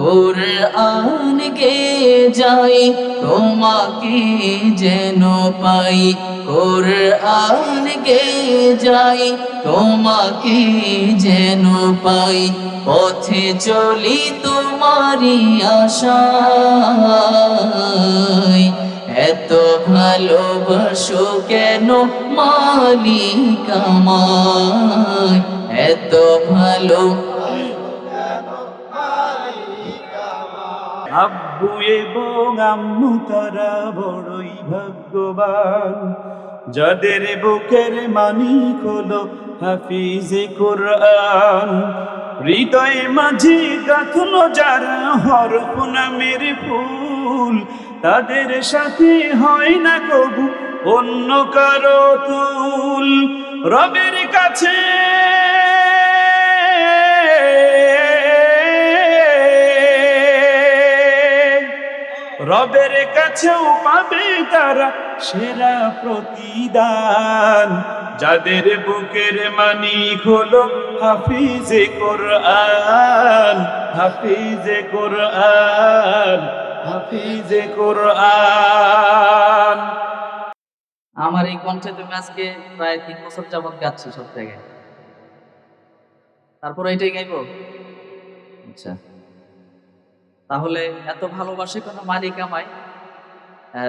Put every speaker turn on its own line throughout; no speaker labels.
কোরআন গে যাই, তোমাকে যেন পাই। কোরআন গে যাই, তোমাকে যেন পাই। পথে চলি তোমারি আশায়। এত ভালোবাসো কেন মালিক আমায়? এত ভালো
আব্বু এবং আম্মু তারা বড়ই ভাগ্যবান। যাদের বুকের মানিক হলো হাফিজে কোরআন। হৃদয়ে মাঝে গাথলো যারা হরফ নামের ফুল, তাদের সাথে হয় না কবু অন্য কারও তুল। রবের কাছে রবের কাছেও পাবে তারা সেরা প্রতিদান। যাদের বুকের মানিক হলো হাফিজে কোরআন হাফিজে কোরআন হাফিজে কোরআন।
আমার এই কণ্ঠে তুমি আজকে প্রায় তিন বছর যাবৎ গাচ্ছি সব জায়গায়। তারপরে এটাই গাইবো? আচ্ছা। তাহলে এত ভালোবাসে কোনো মালিক আমায়?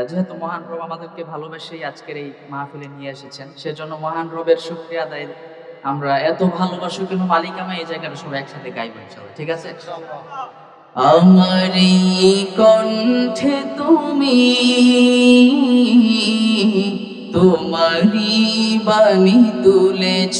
যেহেতু মহান রব আমাদেরকে ভালোবেসেই আজকের এই মাহফিলে নিয়ে এসেছেন, সেজন্য মহান রবের শুক্রিয়া আদায়। আমরা এত ভালোবাসো কেন মালিক আমায়, এই জায়গাটা সবাই একসাথে গাইবো ইনশাআল্লাহ, ঠিক আছে? আমার কণ্ঠে তুমি তোমারি বাণী তুলেছ।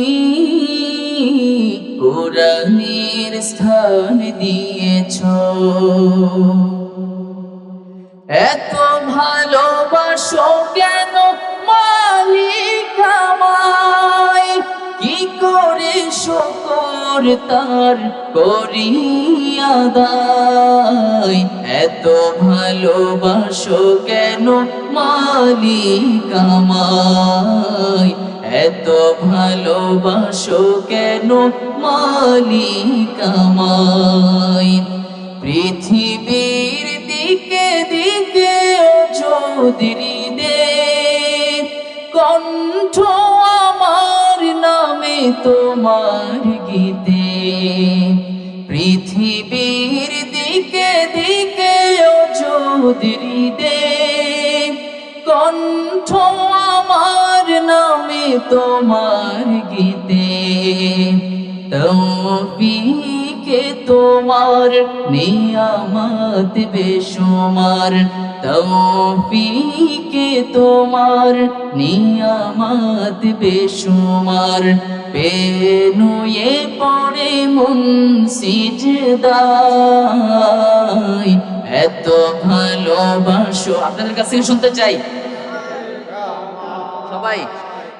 কোরআনের স্থান দিয়েছ। এত ভালোবাসো কেন মালিক কি করে শকর তার করিয়া দায়? এত ভালোবাসো কেন মালিক আমায়? এত ভালোবাসো কেন মালিক আমায়? পৃথিবীর দিকে দিকে চৌধুরী দে কণ্ঠ আমার নামে তোমার গীতে। পৃথিবীর দিকে দিকে চৌধুরী দে কণ্ঠ নামে তোমার গীতে। তৌফিকে তোমার নিয়ামত বেশুমার। তৌফিকে তোমার নিয়ামত বেশুমার। পেনুয়ে পড়ে মন সিজদায়। এত ভালোবাসো। আপনাদের কাছে শুনতে চাই। সবাই।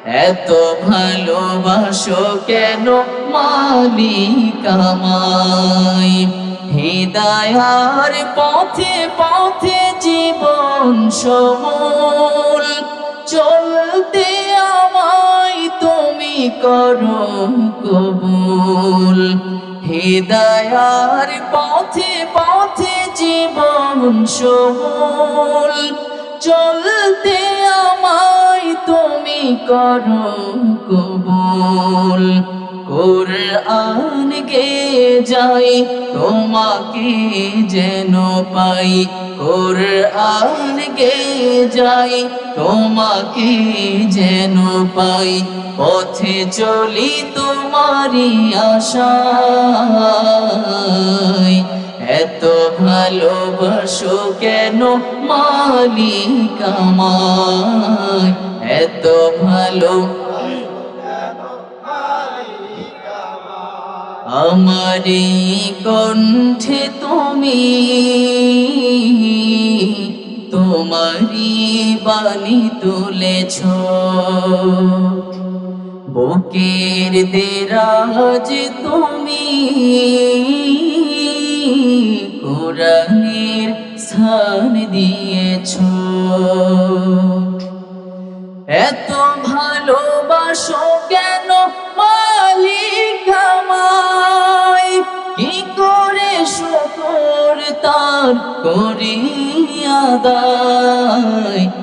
এত ভালোবাসো কেন মালিক আমায়? হৃদয়ার পথে পথে জীবন সমল। চলতে আমায় তুমি করো কবুল। হৃদয়ার পথে পথে জীবন সমল। চলতে আমায় তুমি করো কবুল। কোরআন গে যাই, তোমাকে যেন পাই। কোরআন গে যাই, তোমাকে যেন পাই। পথে চলি তোমারি আশায়। এত ভালোবাসো কেন মালিক আমায়? এত ভালো আমারি কণ্ঠে তুমি তোমারি বাণী তুলেছ। বুকের দেরাজ তুমি কোরআনের স্থান দিয়েছ। এত ভালোবাসো কেন মালিক আমায়? কি করে শুকর তার করি আদায়?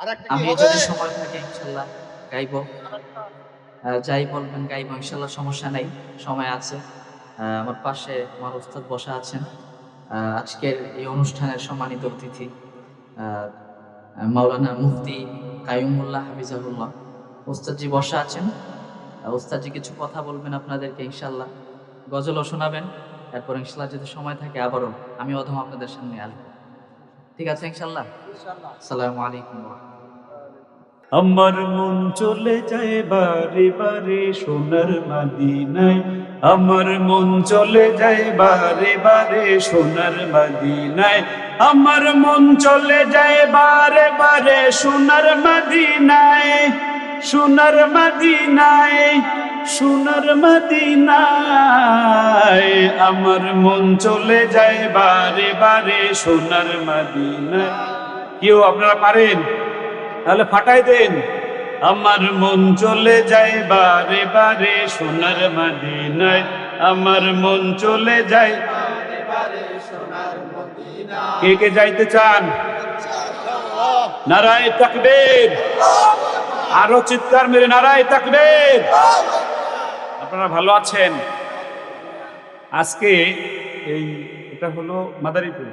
আমি যদি সময় থাকে ইনশাল্লাহ গাইবো। যাই বলবেন গাইবো ইনশাল্লাহ সমস্যা নাই সময় আছে। আমার পাশে আমার উস্তাদ বসা আছেন। আজকের এই অনুষ্ঠানের সম্মানিত অতিথি মাওলানা মুফতি কায়ুমুল্লাহ হাফিজাহুল্লাহ। উস্তাদজি বসা আছেন। আহ, উস্তাদজি কিছু কথা বলবেন আপনাদেরকে ইনশাল্লাহ। গজলও শোনাবেন। এরপর ইনশাল্লাহ যদি সময় থাকে আবারও আমি অধম আপনাদের সামনে আসব। ঠিক আছে ইনশাল্লাহ? আসসালামু আলাইকুম।
আমার মন চলে যায় বারে বারে সোনার মাদিনায়। আমার মন চলে যায় বারে বারে সোনার মাদিনায়। আমার মন চলে যায় বারে বারে সোনার মাদিনায়। সোনার মাদিনায় সোনার মাদিনায়। আমার মন চলে যায় বারে বারে সোনার মাদিনায়। কেউ আপনারা পারেন? তাহলে ফাটাই দেন। আমার মন চলে যায় বারে বারে সোনার মাদিনায়। আমার মন চলে যায় কে কে যাইতে চান? নারায় তাকবীর। আরও চিৎকার মেরে নারায় তাকবীর। আপনারা ভালো আছেন? আজকে এই এটা হলো মাদারীপুর।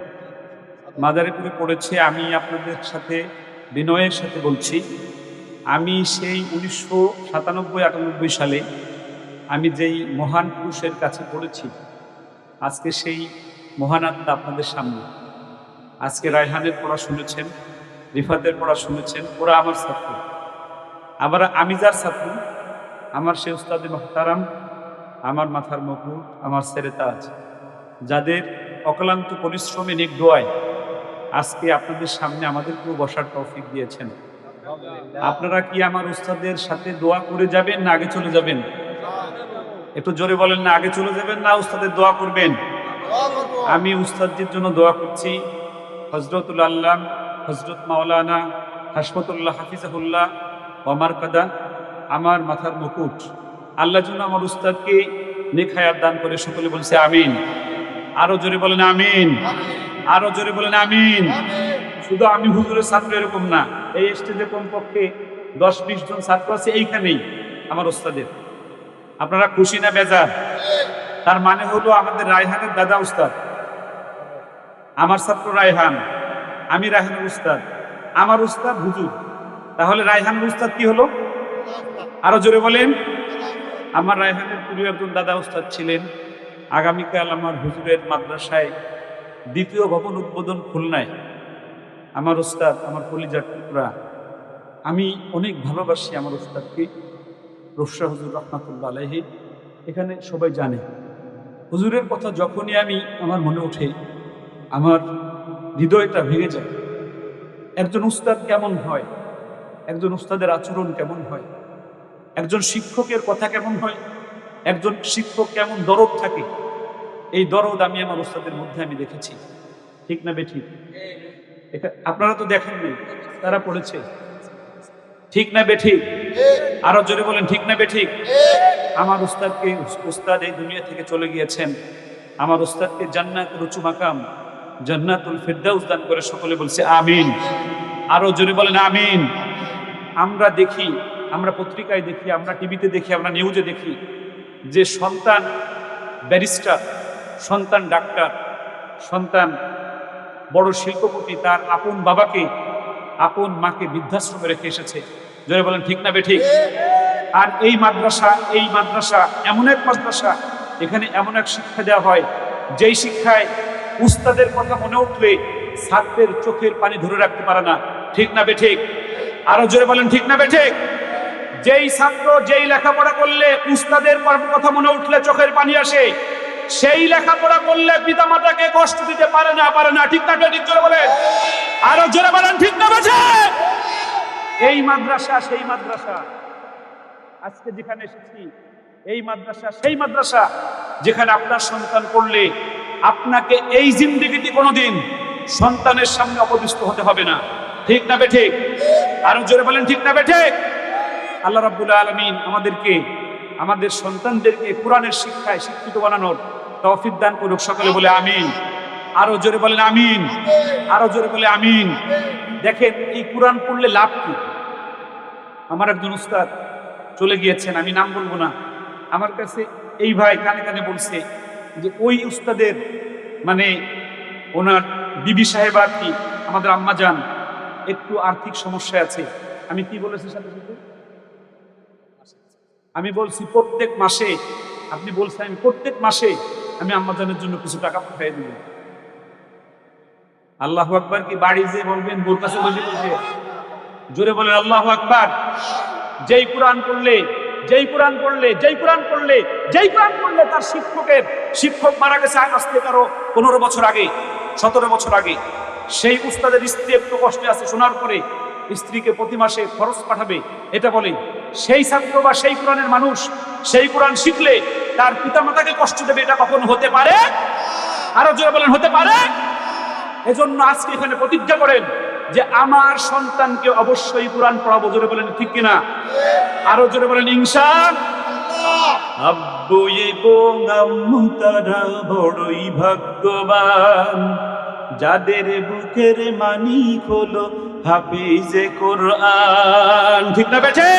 মাদারীপুরে পড়েছে আমি আপনাদের সাথে বিনয়ের সাথে বলছি, আমি সেই উনিশশো সাতানব্বই আটানব্বই সালে আমি যেই মহান পুরুষের কাছে পড়েছি, আজকে সেই মহান আত্মা আপনাদের সামনে। আজকে রায়হানের পড়া শুনেছেন, রিফাতের পড়া শুনেছেন, ওরা আমার ছাত্র। আবার আমি যার ছাত্র, আমার সে উস্তাদে মহতারাম আমার মাথার মুকুট, আমার সেরে তাজ, যাদের অক্লান্ত পরিশ্রমে নিগ্রয় আজকে আপনাদের সামনে আমাদেরকেও বসার তৌফিক দিয়েছেন। আপনারা কি আমার উস্তাদের সাথে দোয়া করে যাবেন না আগে চলে যাবেন? একটু জোরে বলেন না আগে চলে যাবেন না উস্তাদের দোয়া করবেন? আমি উস্তাদজির জন্য দোয়া করছি। হজরতুল আল্লাহ হজরত মাওলানা হাসমতুল্লাহ হাফিজাহুল্লাহ ওমার কাদা আমার মাথার মুকুট। আল্লাহ যেন আমার উস্তাদকে নেখায়াত দান করে সকলে বলছে আমিন। আরও জোরে বলেন আমিন। আরও জোরে বলেন আমিন। শুধু আমি হুজুরের ছাত্র এরকম না এই স্টেজে কমপক্ষে দশ বিশ জন ছাত্র আছে এইখানেই আমার ওস্তাদের। আপনারা খুশি না বেজার? তার মানে হলো আমাদের রায়হানের দাদা উস্তাদ আমার ছাত্র রায়হান আমি রায়হানের উস্তাদ আমার উস্তাদ হুজুর। তাহলে রায়হানের উস্তাদ কি হলো? আরও জোরে বলেন। আমার রায়হানের প্রিয় একজন দাদা উস্তাদ ছিলেন। আগামীকাল আমার হুজুরের মাদ্রাসায় দ্বিতীয় ভবন উদ্বোধন খুলনায়। আমার উস্তাদ, আমার কলিজার টুকরা। আমি অনেক ভালোবাসি আমার উস্তাদকে। রফসা হুজুর রহমাতুল্লা আলাহি এখানে সবাই জানে। হুজুরের কথা যখনই আমি, আমার মনে ওঠে, আমার হৃদয়টা ভেঙে যায়। একজন উস্তাদ কেমন হয়? একজন উস্তাদের আচরণ কেমন হয়? একজন শিক্ষকের কথা কেমন হয়? একজন শিক্ষক কেমন দরদ থাকে? এই দরদ আমি আমার ওস্তাদের মধ্যে আমি দেখেছি। ঠিক না বেঠিক? এটা আপনারা তো দেখেননি তারা পড়েছে। ঠিক না বেঠিক? আরও জোরে বলেন, ঠিক না বেঠিক? আমার উস্তাদকে উস্তাদ এই দুনিয়া থেকে চলে গিয়েছেন। আমার উস্তাদকে জান্নাত রুচু মাকাম, জান্নাতুল ফিরদাউস দান করে সকলে বলছে, আমিন। আরও জোরে বলেন, আমিন। আমরা দেখি, আমরা পত্রিকায় দেখি, আমরা টিভিতে দেখি, আমরা নিউজে দেখি, যে সন্তান ব্যারিস্টার সন্তান ডাক্তার, সন্তান বড় শিল্পপতি, তার আপন বাবাকে, আপন মাকে বৃদ্ধাশ্রমে রেখে এসেছে। জোরে বলেন, ঠিক না বেঠিক আর এই মাদ্রাসা এই মাদ্রাসা, এমন এক মাদ্রাসা, এখানে এমন এক শিক্ষা দেওয়া হয়, যেই শিক্ষায় উস্তাদের কথা মনে উঠলে ছাত্রের চোখের পানি ধরে রাখতে পারে না। ঠিক না বেঠিক আরও জোরে বলেন, ঠিক না বেঠিক যেই ছাত্র যেই লেখাপড়া করলে উস্তাদের কথা মনে উঠলে চোখের পানি আসে সেই লেখাপড়া করলে পিতা মাতাকে কষ্ট দিতে পারে না পারে না। ঠিক না ঠিক জোরে বলেন। আরও জোরে বলেন, ঠিক না বেছে এই মাদ্রাসা, সেই মাদ্রাসা। আজকে যেখানে এসেছি, এই মাদ্রাসা, সেই মাদ্রাসা, যেখানে আপনার সন্তান পড়লে আপনাকে এই জিন্দিগিতে কোনোদিন সন্তানের সামনে অপবিষ্ট হতে হবে না। ঠিক না বেঠে? আরও জোরে বলেন, ঠিক না বেঠে? আল্লাহ রাব্বুল আলমিন আমাদেরকে, আমাদের সন্তানদেরকে কোরআনের শিক্ষায় শিক্ষিত বানানোর তৌফিক দান করুক সকলে বলে আমিন। আরও জোরে বলেন আমিন। আরও জোরে বলে আমিন। দেখেন, এই কোরআন পড়লে লাভ কি? আমার একজন উস্তাদ চলে গিয়েছেন, আমি নাম বলব না। আমার কাছে এই ভাই কানে কানে বলছে যে, ওই উস্তাদের মানে ওনার বিবি সাহেব আর কি, আমাদের আম্মা যান, একটু আর্থিক সমস্যা আছে। আমি কি বলেছি সাথে সাথে? আমি বলছি, প্রত্যেক মাসে, আপনি বলছেন আমি প্রত্যেক মাসে আমি আম্মাজানের জন্য কিছু টাকা পাঠিয়ে দেব আল্লাহ আকবার কি বাড়ি যে বলবেন, বোর কাছে বসে বসে? জোরে বলেন, আল্লাহ আকবার। যেই কোরআন পড়লে, যেই কোরআন পড়লে, যেই কোরআন পড়লে, যেই কোরআন পড়লে তার শিক্ষকের, শিক্ষক মারা গেছে আজ থেকে কারও পনেরো বছর আগে, সতেরো বছর আগে। সেই উস্তাদের স্ত্রী একটু কষ্টে আছে, শোনার পরে স্ত্রীকে প্রতি মাসে খরচ পাঠাবে। এটা বলে, সেই ছাত্র বা সেই কোরআনের মানুষ, সেই কোরআন শিখলে তার পিতামাতাকে কষ্ট দেবে, এটা কখনো হতে পারে? আরও জোরে বলেন, হতে পারে? এজন্য আজকে এখানে প্রতিজ্ঞা করেন যে আমার সন্তানকে অবশ্যই কোরআন পড়াবো। জোরে বলেন, ঠিক কিনা? আরও জোরে বলেন ইংসা আব্বু এবং আম্মু তারা বড়ই ভাগ্যবান। যাদের বুকের মানিক হলো হাফিজে কোরআন। ঠিক না বেঠে?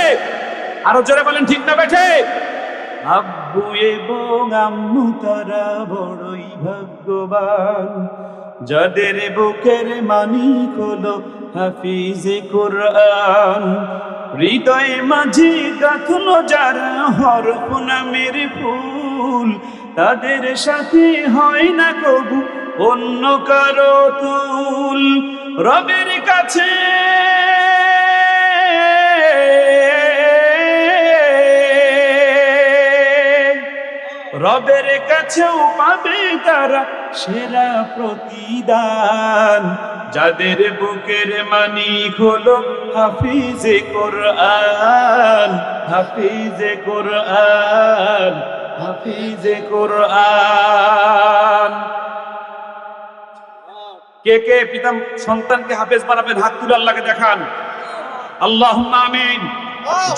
আরও জোরে বলেন, ঠিক না বেঠে? আব্বু এবং আম্মু তারা বড়ই ভাগ্যবান। যাদের বুকের মানিক হলো হাফিজে কোরআন। হৃদয়ে মাঝে গাথলো যারা হরফ নামের ফুল। তাদের সাথে হয় না কবু অন্য কারও তুল। রবের কাছে রবের কাছেও পাবে তারা সেরা প্রতিদান। যাদের বুকের মানি হলো হাফিজে কোরআন হাফিজে কোরআন হাফিজে কোরআন। কে কে পিতাম সন্তানকে হাফেজ বানাবেন হাত তুলে আল্লাহকে দেখান। আল্লাহ আমিন।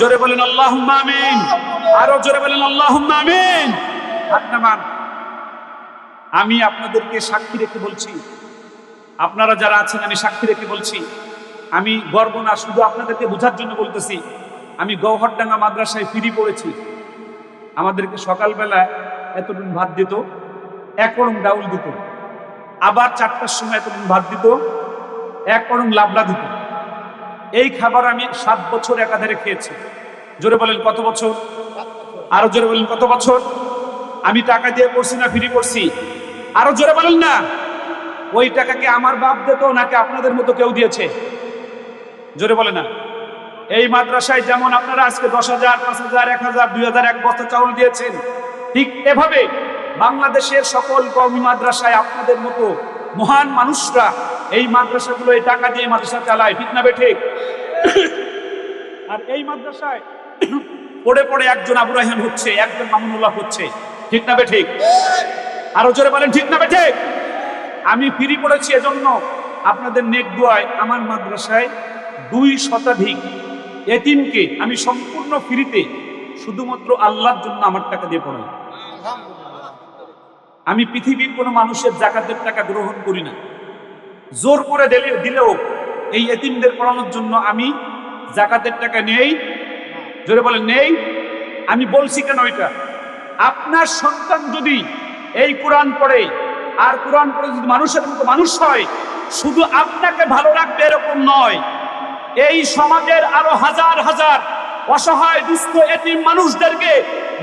জোরে বলেন আল্লাহ আমিন। আরও জোরে বলেন আল্লাহ আমিন। হাত আমি আপনাদেরকে সাক্ষী রেখে বলছি, আপনারা যারা আছেন, আমি সাক্ষী রেখে বলছি, আমি গর্ব না, শুধু আপনাদেরকে বোঝার জন্য বলতেছি, আমি গৌহরডাঙ্গা মাদ্রাসায় ফিরি পড়েছি। আমাদেরকে সকালবেলা এতটুকু ভাত দিত, এক করম ডাউল দিত, আবার চারটার সময় এতটুকু ভাত দিত, এক করম লাবলা দিত। এই খাবার আমি সাত বছর একাধারে খেয়েছি। জোরে বলেন কত বছর? আরও জোরে বলেন কত বছর? আমি টাকা দিয়ে পড়ছি না, ফ্রি পড়ছি? আরও জোরে বলেন না। ওই টাকাকে আমার বাপ দিত, নাকি আপনাদের মতো কেউ দিয়েছে? জোরে বলে না। এই মাদ্রাসায় যেমন আপনারা আজকে দশ হাজার, পাঁচ হাজার, এক হাজার, দুই হাজার, এক বস্তা চাউল দিয়েছেন, ঠিক এভাবে বাংলাদেশের সকল কওমি মাদ্রাসায় আপনাদের মতো মহান মানুষরা এই মাদ্রাসাগুলো এই টাকা দিয়ে মাদ্রাসা চালায়, ঠিক না বে ঠিক আর এই মাদ্রাসায় পড়ে পড়ে একজন আবু রাহিম হচ্ছে, একজন মামুনুল্লাহ হচ্ছে। ঠিক না ঠিক? আরও জোরে বলেন, ঠিক না ঠিক? আমি ফিরি পড়েছি এজন্য আপনাদের নেক দোয়ায় আমার মাদ্রাসায় দুই শতাধিক এতিমকে আমি সম্পূর্ণ ফ্রিতে শুধুমাত্র আল্লাহর জন্য আমার টাকা দিয়ে পড়াই। আমি পৃথিবীর কোনো মানুষের জাকাতের টাকা গ্রহণ করি না। জোর করে দিলে, দিলেও এই এতিমদের পড়ানোর জন্য আমি জাকাতের টাকা নেই। জোরে বলেন, নেই? আমি বলছি কেন এটা? আপনার সন্তান যদি এই কোরআন পড়ে, আর কোরআন পড়ে যদি মানুষের মতো মানুষ হয়, শুধু আপনাকে ভালো রাখবে এরকম নয়। এই সমাজের আরও হাজার হাজার অসহায়, দুস্থ, এতিম মানুষদেরকে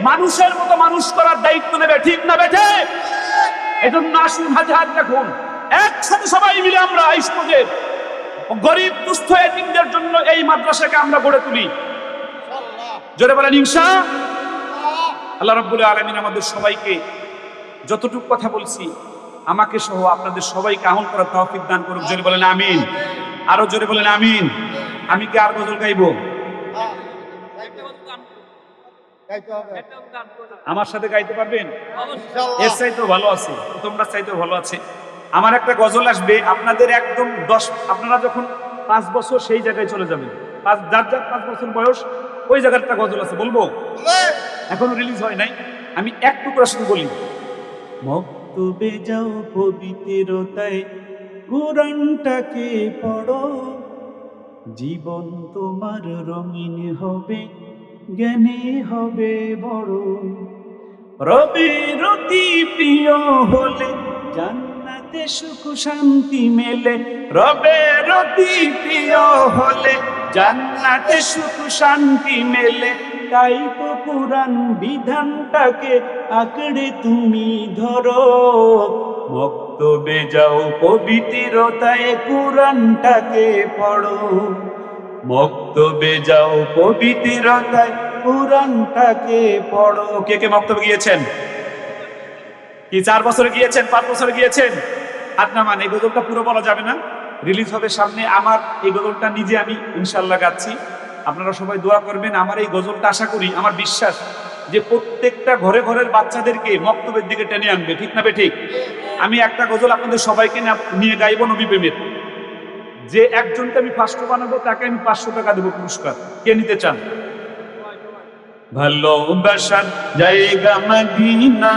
মানুষের মতো মানুষ করার দায়িত্ব নেবে, ঠিক না বেঠে? এজন্য আসুন হাত রাখুন। একসাথে সবাই মিলে আমরা এই সমাজের গরিব, দুস্থ, এতিমদের জন্য এই মাদ্রাসাকে আমরা গড়ে তুলি। জোরে বলেন, ইনশা আল্লাহ রাব্বুল আলামিন আমাদের সবাইকে যতটুকু কথা বলছি আমাকে সহ আপনাদের সবাইকে আমল করার তৌফিক দান করুক। জোরে বলেন আমিন। আরও জোরে বলেন আমিন। আমি কি আর গজল গাইবো? আমার সাথে গাইতে পারবেন? এর চাইতেও ভালো আছে তোমরা চাইতেও ভালো আছে। আমার একটা গজল আসবে আপনাদের একদম দশ আপনারা যখন পাঁচ বছর সেই জায়গায় চলে যাবেন পাঁচ যার যার পাঁচ বছর বয়স ওই জায়গার একটা গজল আছে বলব? এখনও রিলিজ হয় নাই। আমি এক টুকরা শুধু বলি, মক্তবে যাও পবিত্রতায়, কোরআনটাকে পড়ো। জীবন তোমার রঙিন হবে, জ্ঞানী হবে বড়। রবের অতি প্রিয় হলে জান্নাতে সুখ শান্তি মেলে। রবের অতি প্রিয় হলে জান্নাতে সুখ শান্তি মেলে। তাই তো কোরআন বিধানটাকে আঁকড়ে তুমি ধরো। বক্তব্যে যাও পবিত্রতায় কোরআনটাকে পড়ো। বক্তব্যে যাও পবিত্রতায় কোরআনটাকে পড়ো। কে কে বক্তব্য গিয়েছেন? কি চার বছরে গিয়েছেন? পাঁচ বছরে গিয়েছেন? হাত নামান এই গজলটা পুরো বলা যাবে না। রিলিজ হবে সামনে। আমার এই গজলটা নিজে আমি ইনশাল্লাহ গাচ্ছি। আপনারা সবাই দোয়া করবেন, আমার এই গজলটা আশা করি, আমার বিশ্বাস যে প্রত্যেকটা ঘরে ঘরের বাচ্চাদেরকে মক্তবের দিকে টেনে আনবে, ঠিক না ঠিক আমি একটা গজল আপনাদের সবাইকে নিয়ে গাইব নবী প্রেমের। যে একজনকে আমি ফার্স্ট বানাবো, তাকে আমি পাঁচশো টাকা দেবো পুরস্কার। কে নিতে চান? ভালোবাসার জায়গা মদিনা,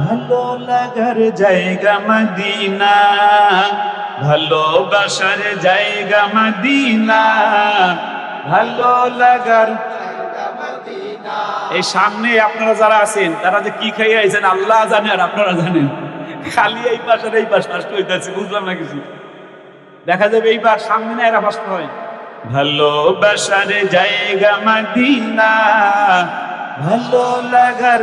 ভালো লাগার জায়গা মদিনা। ভালোবাসার জায়গা মদিনা, ভালো লাগার এই সামনে আপনারা যারা আছেন, তারা যে কি খাইয়ে আইছেন আল্লাহ জানে আর আপনারা জানেন। খালি এই পাশের এই পাশ ফার্স্ট হইতেছে বুঝলাম না কিছু। দেখা যাবে এইবার সামনে না এরা ফার্স্ট হয় ভালোবাসার জায়গা মদিনা, ভালো লাগার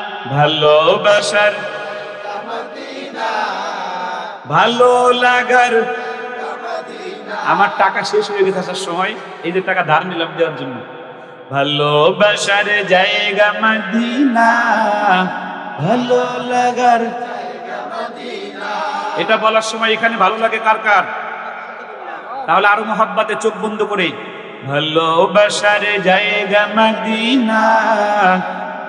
ভালোবাসার ভালো লাগার আমার টাকা শেষ হয়ে গেছে আসার সময় এই যে টাকা ধার নিলাম দেওয়ার জন্য। ভালোবাসার জায়গা মদিনা ভালো লাগার এটা বলার সময় এখানে ভালো লাগে কার কার? তাহলে আরও মহাব্বাতে চোখ বন্ধ করে ভালোবাসার জায়গা মদিনা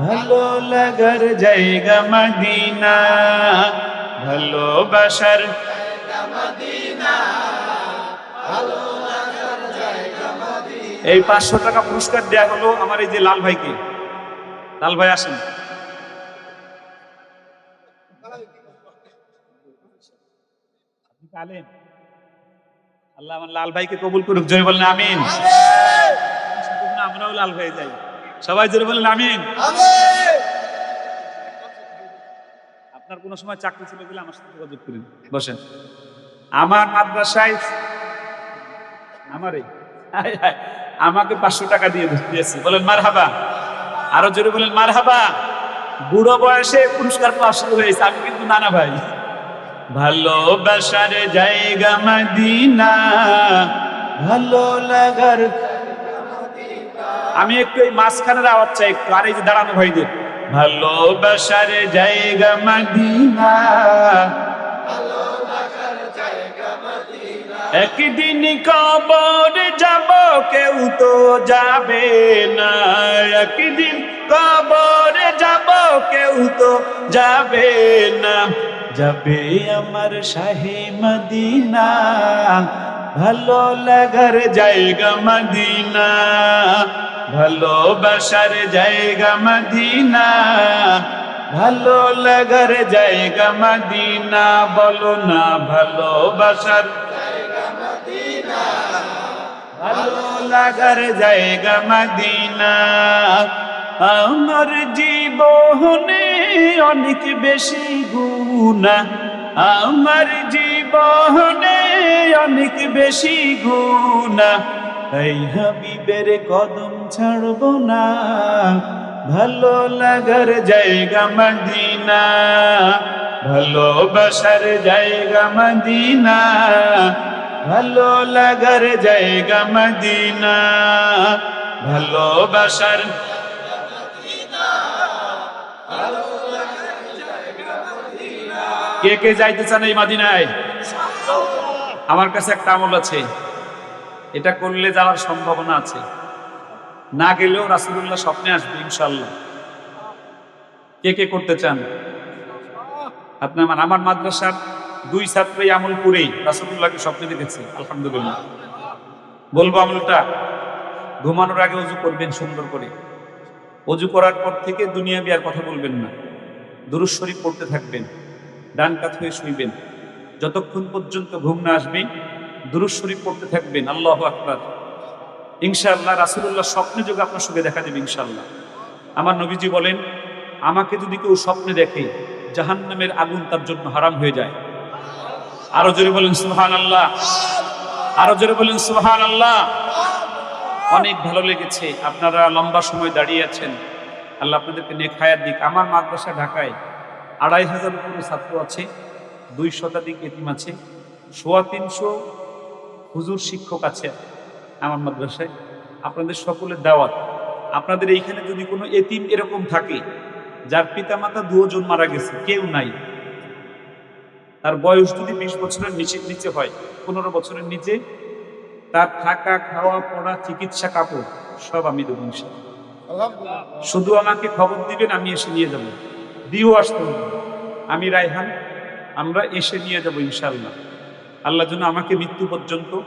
ভালো লাগার জায়গা মদিনা ভালোবাসার এই পাঁচশো টাকা পুরস্কার দেয়া হলো আমার এই যে লাল ভাইকে লাল ভাই আসেন আল্লাহ আমার লাল ভাইকে কবুল করুক জয় বলেন আমিন আমরাও লাল হয়ে যাই সবাই জোরে বলেন আমিন। আপনার কোনো সময় চাকরি ছিল গেলে আমার সাথে যোগাযোগ করেন। বসেন। আমার মাদ্রাসায় আমারই হায়, আমাকে পাঁচশো টাকা দিয়ে দিয়েছে। বলেন মার হাবা আরও জোরে বলেন মার হাবা বুড়ো বয়সে পুরস্কার পাওয়া শুরু হয়েছে। আমি কিন্তু নানা ভাই। ভালোবাসার জায়গা মদিনা। ভালো লাগার আমি একটু এই মাঝখানের আওয়াজ চাই একটু, আর এই যে দাঁড়ানো ভাইদের। ভালোবাসার জায়গা মদিনা। একদিন কবর যাব, কেউ তো যাবে না। একদিন কবর যাব, কেউ তো যাবে না। যাবে আমার শাহে মদিনা। ভালো লাগার জায়গা মদিনা ভালোবাসার জায়গা মদিনা, ভালো লাগার জায়গা মদিনা, বলো না ভালোবাসার ভালো লাগার জায়গা মদিনা। আমার জীবনে অনেক বেশি গুণা আমার জীবনে অনেক বেশি গুণা। তাই হাবিবের কদম ছাড়ব না। ভালো লাগার জায়গা মদিনা। ভালোবাসার জায়গা মদিনা। ভালো লাগার জায়গা মদিনা। ভালোবাসার কে কে যাইতে চান এই মাদিনায়? আমার কাছে একটা আমল আছে। এটা করলে যাওয়ার সম্ভাবনা আছে। না গেলেও রাসুল্লাহ স্বপ্নে আসবে ইনশাল্লাহ কে কে করতে চান? আপনার আমার আমার মাদ্রাসার দুই ছাত্রই আমল করেই রাসুল্লাহকে স্বপ্নে দেখেছে, আলহামদুলিল্লাহ। বলব আমলটা, ঘুমানোর আগে অজু করবেন সুন্দর করে। অজু করার পর থেকে দুনিয়া বিয়ার কথা বলবেন না। দুরুজ শরীফ পড়তে থাকবেন। ডান কাত হয়ে শুইবেন। যতক্ষণ পর্যন্ত ঘুম না আসবে দুরুজ শরীফ পড়তে থাকবেন, আল্লাহ আকবার। ইনশাআল্লাহ রাসুল্লাহ স্বপ্নে যোগে আপনার সঙ্গে দেখা দেবে ইনশাআল্লাহ। আমার নবীজি বলেন, আমাকে যদি কেউ স্বপ্নে দেখে, জাহান্নামের আগুন তার জন্য হারাম হয়ে যায়। আরও জোরে বলেন সুহান আল্লাহ আরও জোরে বলেন সুহান আল্লাহ অনেক ভালো লেগেছে, আপনারা লম্বা সময় দাঁড়িয়ে আছেন। আল্লাহ আপনাদেরকে নেখায়ার দিক। আমার মাদ্রাসা ঢাকায় আড়াই হাজার ছাত্র আছে। দুই শতাধিক এতিম আছে সোয়া তিনশো হুজুর শিক্ষক আছে আমার মাদ্রাসায়। আপনাদের সকলের দাওয়াত। আপনাদের এইখানে যদি কোনো এতিম এরকম থাকে যার পিতামাতা দুজন মারা গেছে কেউ নাই তার বয়স যদি বিশ বছরের নিচে নিচে হয় পনেরো বছরের নিচে তার থাকা খাওয়া পড়া চিকিৎসা কাপড় সব আমি দেবো। শুধু আমাকে খবর দিবেন আমি এসে নিয়ে যাব। দিও আসতে হবে। আমি রায়হান আমরা এসে নিয়ে যাব ইনশাল্লাহ আল্লাহ যেন আমাকে মৃত্যু পর্যন্ত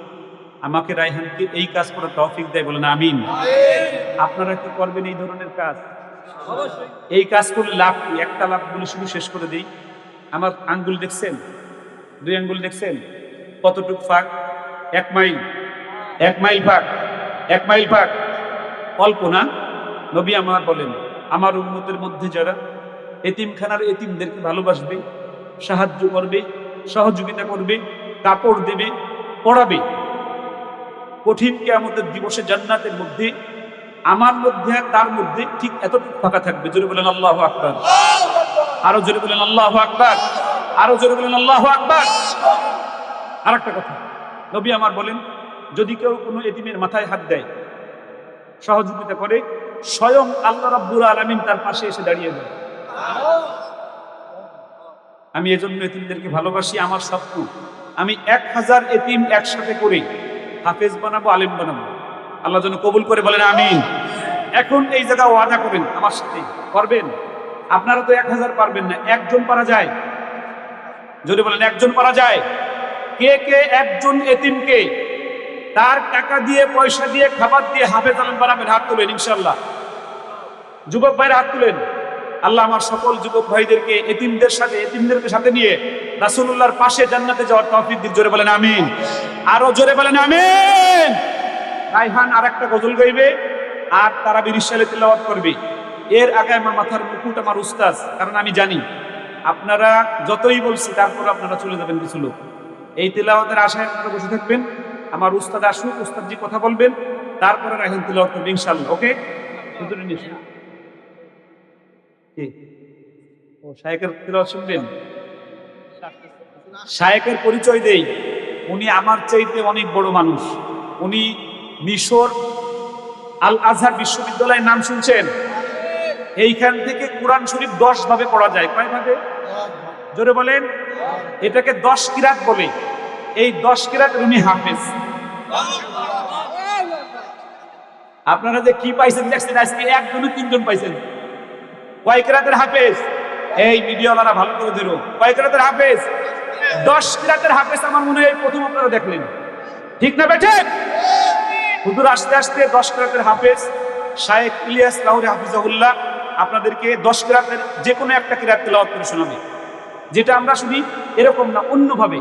আমাকে রায়হানকে এই কাজ করার তৌফিক দেয় বলেন আমিন। আপনারা কি করবেন এই ধরনের কাজ? এই কাজ করলে লাভ কি? একটা লাভ বলে শুধু শেষ করে দিই। আমার আঙ্গুল দেখছেন? দুই আঙ্গুল দেখছেন? কতটুক ফাঁক? এক মাইল। এক মাইল ফাঁক। এক মাইল ফাঁক। অল্প না? নবী আমার বলেন আমার উন্মতের মধ্যে যারা এতিমখানার এতিমদেরকে ভালোবাসবে সাহায্য করবে, সহযোগিতা করবে, কাপড় দেবে, পড়াবে। কঠিন কেয়ামতের দিবসে জান্নাতের মধ্যে, আমার মধ্যে তার মধ্যে ঠিক এতটুকু ফাঁকা থাকবে। জোরে বলেন আল্লাহ আকবার। আরও জোরে বলেন আল্লাহ আকবার। আরও জোরে বলেন আল্লাহ আকবার। আর একটা কথা, নবী আমার বলেন, যদি কেউ কোনো এতিমের মাথায় হাত দেয়, সহযোগিতা করে, স্বয়ং আল্লাহ রাব্বুল আলামিন তার পাশে এসে দাঁড়িয়ে যায় আমি এজন্য এতিমদেরকে ভালোবাসি, আমার স্বপ্ন। আমি এক হাজার এতিম একসাথে করে হাফেজ বানাবো, আলেম বানাবো। আল্লাহ যেন কবুল করে বলেন, আমিন। এখন এই জায়গা ওয়াদা করেন, আমার সাথে। পারবেন? আপনারা তো এক হাজার পারবেন না, একজন পারা যায়। যদি বলেন, একজন পারা যায়। কে কে একজন এতিমকে তার টাকা দিয়ে, পয়সা দিয়ে, খাবার দিয়ে হাফেজ আলম বানাবেন, হাত তুলেন ইনশাল্লাহ যুবক ভাইরা, হাত তুলেন। আল্লাহ আমার সকল যুবক ভাইদেরকে, এতিমদের সাথে এতিমদেরকে সাথে নিয়ে রাসূলুল্লাহর পাশে জান্নাতে যাওয়ার তৌফিক দিন। জোরে বলেন আমিন। আরও জোরে বলেন আমিন। রাইহান আর একটা গজল গাইবে, আর তারা বিরিশালে তেলাওয়াত করবে। এর আগে আমার মাথার মুকুট আমার উস্তাজ কারণ আমি জানি, আপনারা যতই বলছি তারপর আপনারা চলে যাবেন কিছু লোক। এই তেলাওয়াতের আশায় আপনারা বসে থাকবেন, আমার উস্তাদ আসুক, উস্তাদজি কথা বলবেন, তারপরে রাইহান তেলাওয়াত করবে ইনশাআল্লাহ, ওকে? হুজুরে নিয়ে আসুন। কি? ও শায়েকের তেলাওয়াত শুনবেন? শায়েকের পরিচয় দেই। উনি আমার চাইতে অনেক বড় মানুষ। উনি মিশর আল আজহার বিশ্ববিদ্যালয়ের নাম শুনছেন? এইখান থেকে কোরআন শরীফ দশ ভাবে পড়া যায়। কয় ভাবে জোরে বলেন। এটাকে দশ কিরাত বলে। এই দশ কিরাত উনি হাফেজ। আপনারা যে কি পাইছেন দেখছেন আজকে একজনে তিনজন পাইছেন। কয় কিরাতের হাফেজ। এই মিডিয়াওয়ালারা ভালো করে দিল কয় কিরাতের হাফেজ। দশ কিরাতের হাফেজ আমার মনে হয় প্রথম আপনারা দেখলেন। ঠিক না বেঠে? হুজুর, আস্তে আস্তে দশ কিরাতের হাফেজ, শায়েখ ইলিয়াস লাহুরি হাফিজাহুল্লাহ আপনাদেরকে দশ কিরাতের যে কোনো একটা কিরাত তেলাওয়াত করে শোনাবে। যেটা আমরা শুনি এরকম না, অন্যভাবে।